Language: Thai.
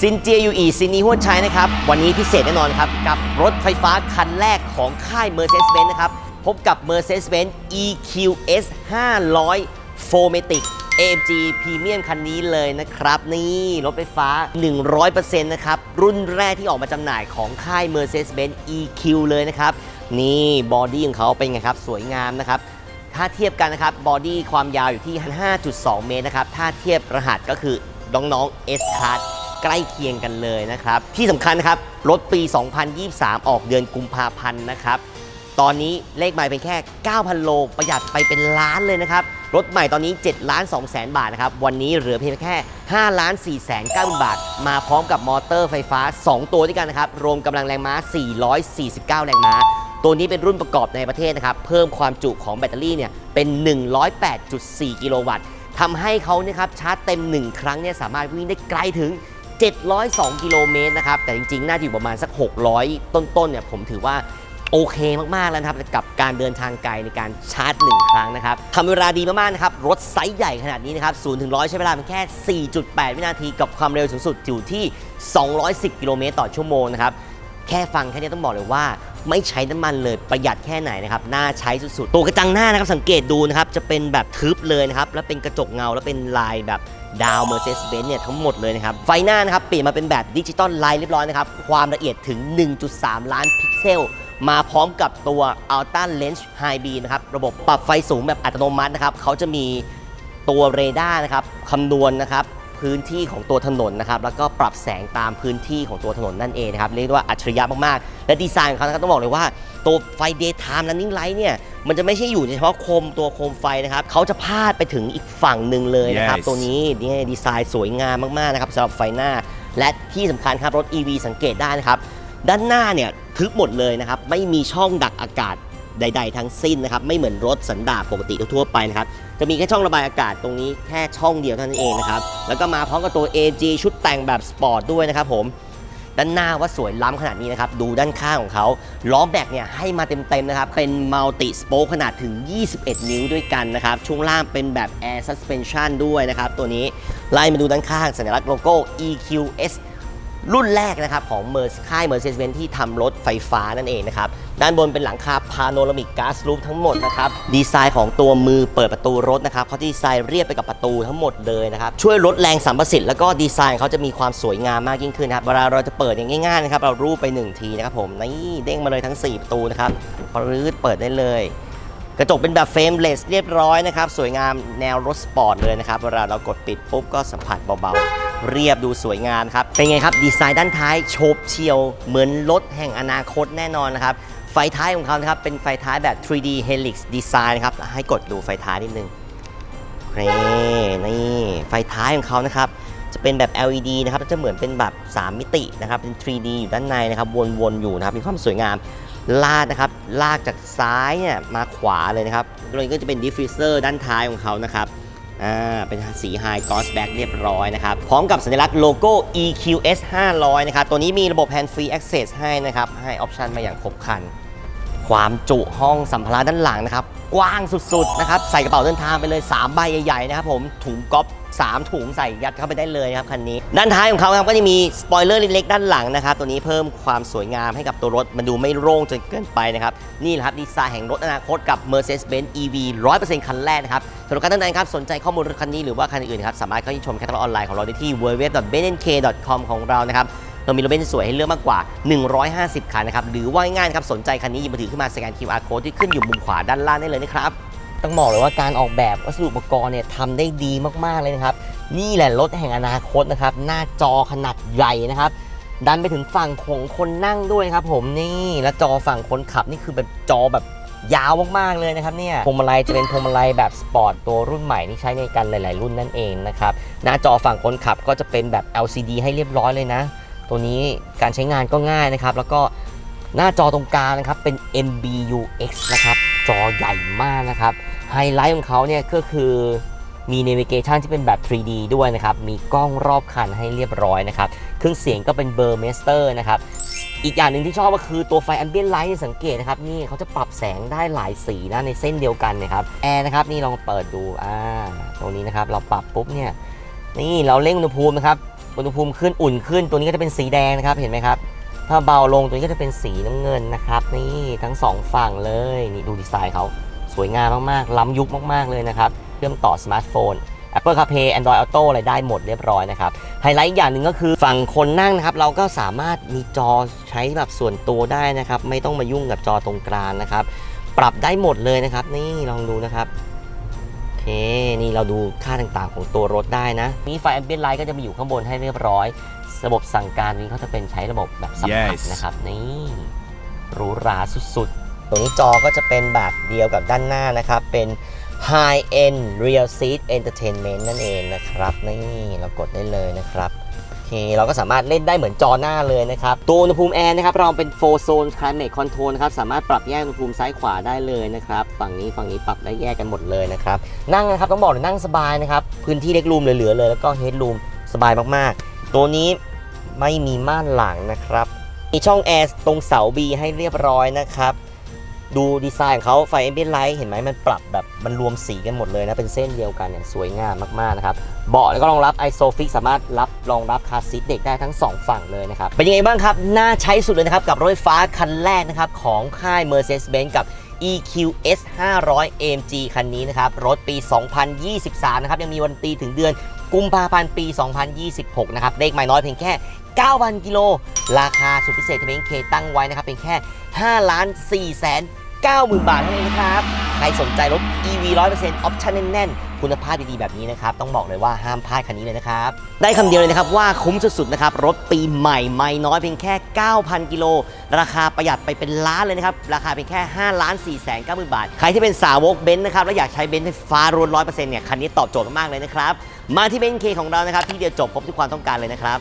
ซินเจียยูอีซินนีหัวใช้นะครับ วันนี้พิเศษแน่นอนครับ กับรถไฟฟ้าคันแรกของค่าย Mercedes-Benz นะครับ พบกับ Mercedes-Benz EQS 500 f o r m a t i c AMG Premium คันนี้เลยนะครับ นี่รถไฟฟ้า 100%นะครับ รุ่นแรกที่ออกมาจำหน่ายของค่าย Mercedes-Benz EQ เลยนะครับ นี่บอดี้ของเขาเป็นไงครับ สวยงามนะครับถ้าเทียบกันนะครับบอดี้ความยาวอยู่ที่ 5.2 เมตรนะครับ ถ้าเทียบรหัสก็คือน้องๆ S Card ใกล้เคียงกันเลยนะครับ ที่สำคัญนะครับ รถปี 2023 ออกเดือนกุมภาพันธ์นะครับ ตอนนี้เลขใหม่เป็นแค่ 9,000 โล ประหยัดไปเป็นล้านเลยนะครับ รถใหม่ตอนนี้ 7 ล้าน2แสนบาทนะครับ วันนี้เหลือเพียงแค่ 5 ล้าน4แสน9หมื่นบาท มาพร้อมกับมอเตอร์ไฟฟ้า 2 ตัวด้วยกันนะครับ รวมกำลังแรงม้า 449 แรงม้าตัวนี้เป็นรุ่นประกอบในประเทศนะครับ เพิ่มความจุของแบตเตอรี่เนี่ยเป็น 108.4 กิโลวัตต์ทำให้เขาเนี่ยครับชาร์จเต็ม 1 ครั้งเนี่ยสามารถวิ่งได้ไกลถึง 702 กิโลเมตรนะครับ แต่จริงๆ น่าจะอยู่ประมาณสัก 600 ต้นๆ เนี่ย ผมถือว่าโอเคมาก ๆ แล้วนะครับ กับการเดินทางไกลในการชาร์จ 1 ครั้งนะครับทำเวลาดีมาก ๆ นะครับ รถไซส์ใหญ่ขนาดนี้นะครับ0ถึง100 ใช้เวลาเพียงแค่ 4.8 วินาที กับความเร็วสูงสุดอยู่ที่ 210 กิโลเมตรต่อชั่วโมงนะครับ แค่ฟังแค่นี้ต้องบอกเลยว่าไม่ใช้น้ำมันเลยประหยัดแค่ไหนนะครับน่าใช้สุดๆ ตัวกระจังหน้านะครับสังเกตดูนะครับจะเป็นแบบทึบเลยนะครับแล้วเป็นกระจกเงาแล้วเป็นลายแบบ ดาว Mercedes-Benz เนี่ยทั้งหมดเลยนะครับ ไฟหน้านะครับเปลี่ยนมาเป็นแบบดิจิตอลไลน์เรียบร้อยนะครับ ความละเอียดถึง 1.3 ล้านพิกเซล มาพร้อมกับตัว Ultra Lens High Beam นะครับ ระบบปรับไฟสูงแบบอัตโนมัตินะครับ เขาจะมีตัวเรดาร์นะครับคำนวณนะครับพื้นที่ของตัวถนนนะครับแล้วก็ปรับแสงตามพื้นที่ของตัวถนนนั่นเองนะครับเรียกได้ว่าอัจฉริยะมาก ๆ และดีไซน์ของเขานะครับต้องบอกเลยว่า ตัวไฟ daytime running light เนี่ย มันจะไม่ใช่อยู่เฉพาะโคมตัวโคมไฟนะครับเขาจะพาดไปถึงอีกฝั่งหนึ่งเลยนะครับ Yes ตัวนี้นี่ดีไซน์สวยงามมากๆนะครับสำหรับไฟหน้า และที่สำคัญครับรถ EV สังเกตได้นะครับ ด้านหน้าเนี่ยทึบหมดเลยนะครับ ไม่มีช่องดักอากาศใด ๆ ทั้งสิ้นนะครับ ไม่เหมือนรถสันดาปปกติทั่วๆไปนะครับ จะมีแค่ช่องระบายอากาศตรงนี้แค่ช่องเดียวเท่านั้นเองนะครับ แล้วก็มาพร้อมกับตัว AG ชุดแต่งแบบสปอร์ตด้วยนะครับผม ด้านหน้าว่าสวยล้ำขนาดนี้นะครับ ดูด้านข้างของเขาล้อแบกเนี่ยให้มาเต็มๆนะครับ เป็นมัลติสโปคขนาดถึง 21 นิ้วด้วยกันนะครับ ช่วงล่างเป็นแบบ Air Suspension ด้วยนะครับ ตัวนี้ไล่มาดูด้านข้างสัญลักษณ์โลโก้ EQS รุ่นแรกนะครับของเมอร์ค่าย Mercedes-Benz ที่ทำรถไฟฟ้านั่นเองนะครับ ด้านบนเป็นหลังคาพาโนรามิกกาซลูปทั้งหมดนะครับ ดีไซน์ของตัวมือเปิดประตูรถนะครับเขาดีไซน์เรียบไปกับประตูทั้งหมดเลยนะครับ ช่วยลดแรงสัมประสิทธิ์แล้วก็ดีไซน์เขาจะมีความสวยงามมากยิ่งขึ้นนะครับ เวลาเราจะเปิดอย่างง่ายๆนะครับเรารูปไป 1 ทีนะครับผมนี่เด้งมาเลยทั้ง 4 ประตูนะครับปรื้ดเปิดได้เลยกระจกเป็นแบบเฟรมเลสเรียบร้อยนะครับ สวยงามแนวรถสปอร์ตเลยนะครับ เวลาเรากดปิดปุ๊บก็สัมผัสเบาๆ เรียบดูสวยงามครับ เป็นไงครับ ดีไซน์ด้านท้ายโฉบเฉียวเหมือนรถแห่งอนาคตแน่นอนนะครับ ไฟท้ายของเขาครับ เป็นไฟท้ายแบบ 3D Helix Design ครับ ให้กดดูไฟท้ายนิดนึงนี่นี่ไฟท้ายของเขานะครับจะเป็นแบบ LED นะครับจะเหมือนเป็นแบบ 3 มิตินะครับ เป็น 3D อยู่ด้านในนะครับ วนๆ อยู่นะครับ มีความสวยงาม ลากนะครับ ลากจากซ้ายเนี่ยมาขวาเลยนะครับตรงนี้ก็จะเป็นดิฟฟิวเซอร์ด้านท้ายของเขานะครับ อ่าเป็นสี High Gloss Back เรียบร้อยนะครับ พร้อมกับสัญลักษณ์โลโก้ EQS 500 นะครับ ตัวนี้มีระบบ Hand Free Access ให้นะครับ ให้ออปชันมาอย่างครบครัน ความจุห้องสัมภาระด้านหลังนะครับ กว้างสุดๆนะครับ ใส่กระเป๋าเดินทางไปเลย 3 ใบใหญ่ๆนะครับผมถุงก๊อฟ 3 ถุงใส่ยัดเข้าไปได้เลยครับคันนี้ ด้านท้ายของเขาครับก็จะมีสปอยเลอร์เล็กๆด้านหลังนะครับ ตัวนี้เพิ่มความสวยงามให้กับตัวรถ มันดูไม่โล่งจนเกินไปนะครับ นี่แหละครับดีไซน์แห่งรถอนาคตกับ Mercedes-Benz EV 100%คันแรกนะครับสำหรับการท่านใดครับสนใจข้อมูลรถคันนี้หรือว่าคันอื่นครับสามารถเข้าชมแคตตาล็อกออนไลน์ของเราได้ที่ www.bnk.com ของเรานะครับเรามีรถเบนซ์สวยให้เลือกมากกว่า 150 คันนะครับ หรือว่าง่ายๆครับ สนใจคันนี้หยิบมือถือขึ้นมาสแกน QR code ที่ขึ้นอยู่มุมขวาด้านล่างได้เลยนะครับ ต้องบอกเลยว่าการออกแบบวัสดุอุปกรณ์เนี่ยทำได้ดีมากๆเลยนะครับ นี่แหละรถแห่งอนาคตนะครับ หน้าจอขนาดใหญ่นะครับ ดันไปถึงฝั่งของคนนั่งด้วยครับ ผมนี่แล้วจอฝั่งคนขับนี่คือแบบจอแบบยาวมากๆเลยนะครับเนี่ยพวงมาลัยจะเป็นพวงมาลัยแบบสปอร์ตตัวรุ่นใหม่ที่ใช้ในกันหลาย ๆ รุ่นนั่นเองนะครับหน้าจอฝั่งคนขับก็จะเป็นแบบ LCD ให้เรียบร้อยเลยนะ ตัวนี้การใช้งานก็ง่ายนะครับ แล้วก็ หน้าจอตรงกลางนะครับเป็น MBUX นะครับ จอใหญ่มากนะครับ ไฮไลท์ของเขาเนี่ยก็คือมี navigation ที่เป็นแบบ 3D ด้วยนะครับ มีกล้องรอบคันให้เรียบร้อยนะครับ เครื่องเสียงก็เป็นเบอร์เมสเตอร์นะครับ อีกอย่างหนึ่งที่ชอบก็คือตัวไฟ ambient light เนี่สังเกตนะครับ นี่เขาจะปรับแสงได้หลายสีนะในเส้นเดียวกันนะครับ แอร์นะครับ นี่ลองเปิดดู อ่า ตรงนี้นะครับ เราปรับปุ๊บเนี่ย นี่เราเร่งอุณหภูมินะครับ อุณหภูมิขึ้นอุ่นขึ้น ตัวนี้ก็จะเป็นสีแดงนะครับ เห็นไหมครับ ถ้าเบาลงตัวนี้ก็จะเป็นสีน้ำเงินนะครับ นี่ทั้งสองฝั่งเลยนี่ดูดีไซน์เขาสวยงามมากๆ ล้ำยุคมากๆเลยนะครับเชื่อมต่อสมาร์ทโฟน Apple CarPlay Android Auto อะไรได้หมดเรียบร้อยนะครับไฮไลท์อีกอย่างหนึ่งก็คือฝั่งคนนั่งนะครับ เราก็สามารถมีจอใช้แบบส่วนตัวได้นะครับ ไม่ต้องมายุ่งกับจอตรงกลางนะครับ ปรับได้หมดเลยนะครับ นี่ลองดูนะครับโอเคนี่เราดูค่าต่างๆของตัวรถได้นะ นี่ไฟ Ambient Light ก็จะมีอยู่ข้างบนให้เรียบร้อย ระบบสั่งการนี้เขาจะเป็นใช้ระบบแบบสัมผัส Yes นะครับ นี่หรูหราสุดๆตรงนี้จอก็จะเป็นแบบเดียวกับด้านหน้านะครับ เป็น High End Real Seat Entertainment นั่นเองนะครับ นี่เรากดได้เลยนะครับ โอเค เราก็สามารถเล่นได้เหมือนจอหน้าเลยนะครับ ตัวอุณหภูมิแอร์นะครับ เราเป็น 4 Zone Climate Control นะครับ สามารถปรับแยกอุณหภูมิซ้ายขวาได้เลยนะครับ ฝั่งนี้ฝั่งนี้ปรับได้แยกกันหมดเลยนะครับ นั่งนะครับ ต้องบอกเลยนั่งสบายนะครับ พื้นที่เล็กรูมเหลือๆเลย แล้วก็เฮดรูมสบายมากๆ ตัวนี้ ไม่มีม่านหลังนะครับ มีช่องแอร์ตรงเสา B ให้เรียบร้อยนะครับ ดูดีไซน์ของเขาไฟ ambient light เห็นไหมมันปรับแบบมันรวมสีกันหมดเลยนะ เป็นเส้นเดียวกันเนี่ยสวยงามมากๆนะครับ เบาะแล้วก็รองรับ isofix สามารถรับรองรับคาร์ซีทเด็กได้ทั้ง 2 ฝั่งเลยนะครับ เป็นยังไงบ้างครับ น่าใช้สุดเลยนะครับ กับรถไฟฟ้าคันแรกนะครับของค่าย Mercedes-Benz กับ EQS 500 AMG คันนี้นะครับ รถปี 2023 นะครับ ยังมีวันตีถึงเดือน กุมภาพันธ์ปี 2026 นะครับเลขไม่น้อยเพียงแค่ 9,000 กิโล ราคาสุดพิเศษที่เบนเคตั้งไว้นะครับเป็นแค่ 5 ล้าน4แสน90,000 บาทเท่านั้นเองนะครับ ใครสนใจรถ EV 100%ออปชั่นแน่นๆ คุณภาพดีๆ แบบนี้นะครับ ต้องบอกเลยว่าห้ามพลาดคันนี้เลยนะครับ ได้คำเดียวเลยนะครับว่าคุ้มสุดๆ นะครับ รถปีใหม่ไม่น้อยเพียงแค่ 9,000 กิโล ราคาประหยัดไปเป็นล้านเลยนะครับ ราคาเพียงแค่ 5 ล้าน4แสน90,000 บาท ใครที่เป็นสาวกเบนซ์นะครับ และอยากใช้เบนซ์ไฟฟ้ารวน100%เนี่ย คันนี้ตอบโจทย์มากๆเลยนะครับ มาที่เบนเคของเรานะครับที่เดียวจบครบทุกความต้องการเลยนะครับ